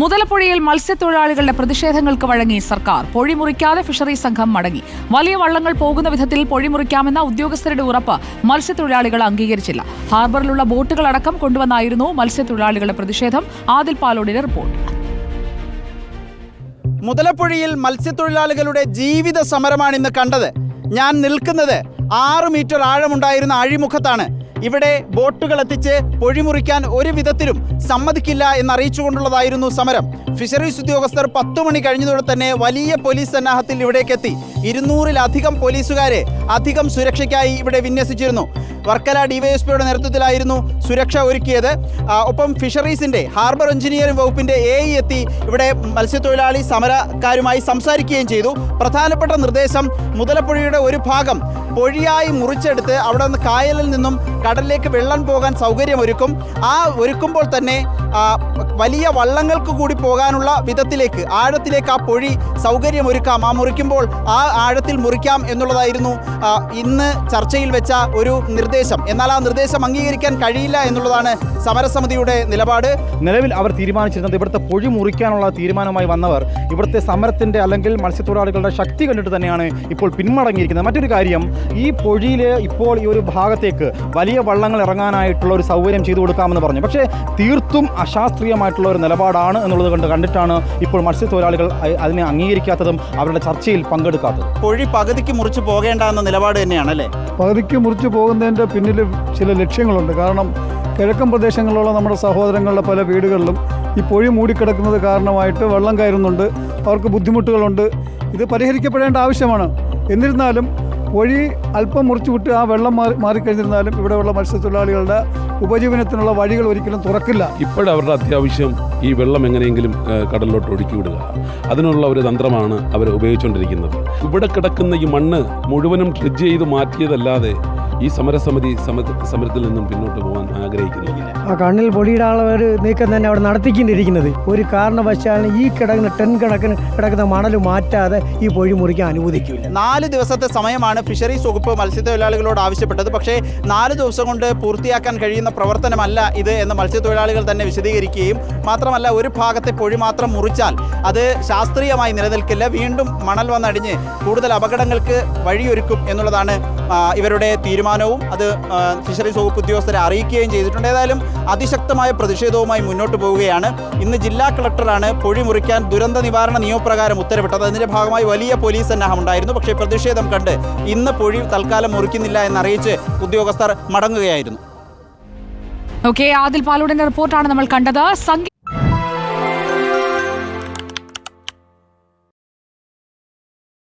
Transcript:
മുതലപ്പുഴയിൽ മത്സ്യത്തൊഴിലാളികളുടെ പ്രതിഷേധങ്ങൾക്ക് വഴങ്ങി സർക്കാർ. പൊഴി മുറിക്കാതെ ഫിഷറീസ് സംഘം മടങ്ങി. വലിയ വള്ളങ്ങൾ പോകുന്ന വിധത്തിൽ പൊഴി മുറിക്കാമെന്ന ഉദ്യോഗസ്ഥരുടെ ഉറപ്പ് മത്സ്യത്തൊഴിലാളികൾ അംഗീകരിച്ചില്ല. ഹാർബറിലുള്ള ബോട്ടുകളടക്കം കൊണ്ടുവന്നായിരുന്നു മത്സ്യത്തൊഴിലാളികളുടെ പ്രതിഷേധം. ആദിൽ പാലോടിന്റെ റിപ്പോർട്ട്. മുതലപ്പുഴയിൽ മത്സ്യത്തൊഴിലാളികളുടെ ജീവിത സമരമാണ് ഇന്ന് കണ്ടത്. ഞാൻ നിൽക്കുന്നത് ആറ് മീറ്റർ ആഴമുണ്ടായിരുന്ന അഴിമുഖത്താണ്. ഇവിടെ ബോട്ടുകൾ എത്തിച്ച് പൊഴിമുറിക്കാൻ ഒരു വിധത്തിലും സമ്മതിക്കില്ല എന്നറിയിച്ചുകൊണ്ടുള്ളതായിരുന്നു സമരം. ഫിഷറീസ് ഉദ്യോഗസ്ഥർ പത്തു മണി കഴിഞ്ഞതോടെ തന്നെ വലിയ പോലീസ് സന്നാഹത്തിൽ ഇവിടേക്ക് എത്തി. ഇരുന്നൂറിലധികം പോലീസുകാരെ അധികം സുരക്ഷയ്ക്കായി ഇവിടെ വിന്യസിച്ചിരുന്നു. വർക്കല ഡിവൈഎസ്പിയുടെ നേതൃത്വത്തിലായിരുന്നു സുരക്ഷ ഒരുക്കിയത്. ഒപ്പം ഫിഷറീസിന്റെ ഹാർബർ എഞ്ചിനീയറിംഗ് വകുപ്പിന്റെ എ ഇ എത്തി ഇവിടെ മത്സ്യത്തൊഴിലാളി സമരക്കാരുമായി സംസാരിക്കുകയും ചെയ്തു. പ്രധാനപ്പെട്ട നിർദ്ദേശം മുതലപ്പുഴയുടെ ഒരു ഭാഗം പൊഴിയായി മുറിച്ചെടുത്ത് അവിടെ നിന്ന് കായലിൽ നിന്നും കടലിലേക്ക് വെള്ളം പോകാൻ സൗകര്യമൊരുക്കും. ആ ഒരുക്കുമ്പോൾ തന്നെ വലിയ വള്ളങ്ങൾക്ക് കൂടി പോകാനുള്ള വിധത്തിലേക്ക് ആഴത്തിലേക്ക് ആ പൊഴി സൗകര്യമൊരുക്കാം. ആ മുറിക്കുമ്പോൾ ആ ആഴത്തിൽ മുറിക്കാം എന്നുള്ളതായിരുന്നു ഇന്ന് ചർച്ചയിൽ വെച്ച ഒരു നിർദ്ദേശം. എന്നാൽ ആ നിർദ്ദേശം അംഗീകരിക്കാൻ കഴിയില്ല എന്നുള്ളതാണ് സമരസമിതിയുടെ നിലപാട്. നിലവിൽ അവർ തീരുമാനിച്ചിരുന്നത് ഇവിടുത്തെ പൊഴി മുറിക്കാനുള്ള തീരുമാനമായി വന്നവർ ഇവിടുത്തെ സമരത്തിന്റെ അല്ലെങ്കിൽ മത്സ്യത്തൊഴിലാളികളുടെ ശക്തി കണ്ടിട്ട് തന്നെയാണ് ഇപ്പോൾ പിന്മടങ്ങിയിരിക്കുന്നത്. മറ്റൊരു കാര്യം ഈ പൊഴിയിൽ ഇപ്പോൾ ഈ ഒരു ഭാഗത്തേക്ക് വലിയ വള്ളങ്ങൾ ഇറങ്ങാനായിട്ടുള്ള ഒരു സൗകര്യം ചെയ്തു കൊടുക്കാമെന്ന് പറഞ്ഞു. പക്ഷേ തീർത്തും അശാസ്ത്രീയമായിട്ടുള്ള ഒരു നിലപാടാണ് എന്നുള്ളത് കൊണ്ട് കണ്ടിട്ടാണ് ഇപ്പോൾ മത്സ്യത്തൊഴിലാളികൾ അതിനെ അംഗീകരിക്കാത്തതും അവരുടെ ചർച്ചയിൽ പങ്കെടുക്കാത്തതും. പൊഴി പകുതിക്ക് മുറിച്ച് പോകേണ്ട എന്ന നിലപാട് തന്നെയാണ് അല്ലേ? പകുതിക്ക് മുറിച്ച് പോകുന്നതിന്റെ പിന്നിൽ ചില ലക്ഷ്യങ്ങളുണ്ട്. കാരണം കിഴക്കൻ പ്രദേശങ്ങളിലുള്ള നമ്മുടെ സഹോദരങ്ങളുടെ പല വീടുകളിലും ഈ പൊഴി മൂടിക്കിടക്കുന്നത് കാരണമായിട്ട് വെള്ളം കയറുന്നുണ്ട്. അവർക്ക് ബുദ്ധിമുട്ടുകളുണ്ട്. ഇത് പരിഹരിക്കപ്പെടേണ്ട ആവശ്യമാണ്. എന്നിരുന്നാലും പൊഴി അല്പം മുറിച്ചു വിട്ട് ആ വെള്ളം മാറി മാറിക്കഴിഞ്ഞിരുന്നാലും ഇവിടെയുള്ള മത്സ്യത്തൊഴിലാളികളുടെ ഉപജീവനത്തിനുള്ള വഴികൾ ഒരിക്കലും തുറക്കില്ല. ഇപ്പോഴവരുടെ അത്യാവശ്യം ഈ വെള്ളം എങ്ങനെയെങ്കിലും കടലിലോട്ട് ഒഴുക്കി വിടുക. അതിനുള്ള ഒരു തന്ത്രമാണ് അവർ ഉപയോഗിച്ചുകൊണ്ടിരിക്കുന്നത്. ഇവിടെ കിടക്കുന്ന ഈ മണ്ണ് മുഴുവനും ഡ്രിഡ്ജ് ചെയ്ത് മാറ്റിയതല്ലാതെ ഈ സമരസമിതി സമ സമരത്തിൽ നിന്നും പിന്നോട്ട് പോകാൻ ആഗ്രഹിക്കുന്നില്ല ആ കണ്ണിൽ പൊടിയിടാനുള്ള ഒരു നീക്കം തന്നെ അവിടെ നടത്തിക്കൊണ്ടിരിക്കുന്നത്. ഒരു കാരണവശാലും ഈ കിടക്കുന്ന ടെൻ കണക്കിന് കിടക്കുന്ന മണൽ മാറ്റാതെ ഈ പൊഴി മുറിക്കാൻ അനുവദിക്കില്ല. നാല് ദിവസത്തെ സമയമാണ് ഫിഷറീസ് വകുപ്പ് മത്സ്യത്തൊഴിലാളികളോട് ആവശ്യപ്പെട്ടത്. പക്ഷേ നാല് ദിവസം കൊണ്ട് പൂർത്തിയാക്കാൻ കഴിയുന്ന പ്രവർത്തനമല്ല ഇത് എന്ന് മത്സ്യത്തൊഴിലാളികൾ തന്നെ വിശദീകരിക്കുകയും മാത്രമല്ല ഒരു ഭാഗത്തെ പൊഴി മാത്രം മുറിച്ചാൽ അത് ശാസ്ത്രീയമായി നിലനിൽക്കില്ല. വീണ്ടും മണൽ വന്നടിഞ്ഞ് കൂടുതൽ അപകടങ്ങൾക്ക് വഴിയൊരുക്കും എന്നുള്ളതാണ് ഇവരുടെ തീരുമാനവും അത് ഫിഷറീസ് വകുപ്പ് ഉദ്യോഗസ്ഥരെ അറിയിക്കുകയും ചെയ്തിട്ടുണ്ട്. ഏതായാലും അതിശക്തമായ പ്രതിഷേധവുമായി മുന്നോട്ട് പോവുകയാണ്. ഇന്ന് ജില്ലാ കളക്ടറാണ് പൊഴി മുറിക്കാൻ ദുരന്ത നിവാരണ നിയമപ്രകാരം ഉത്തരവിട്ടത്. അതിന്റെ ഭാഗമായി വലിയ പോലീസ് സന്നാഹം ഉണ്ടായിരുന്നു പക്ഷേ പ്രതിഷേധം കണ്ട് ഇന്ന് പൊഴി തൽക്കാലം മുറിക്കുന്നില്ല എന്നറിയിച്ച് ഉദ്യോഗസ്ഥർ മടങ്ങുകയായിരുന്നു. ഓക്കെ ആദിൽ പാലോടിന്റെ റിപ്പോർട്ടാണ് നമ്മൾ കണ്ടത്.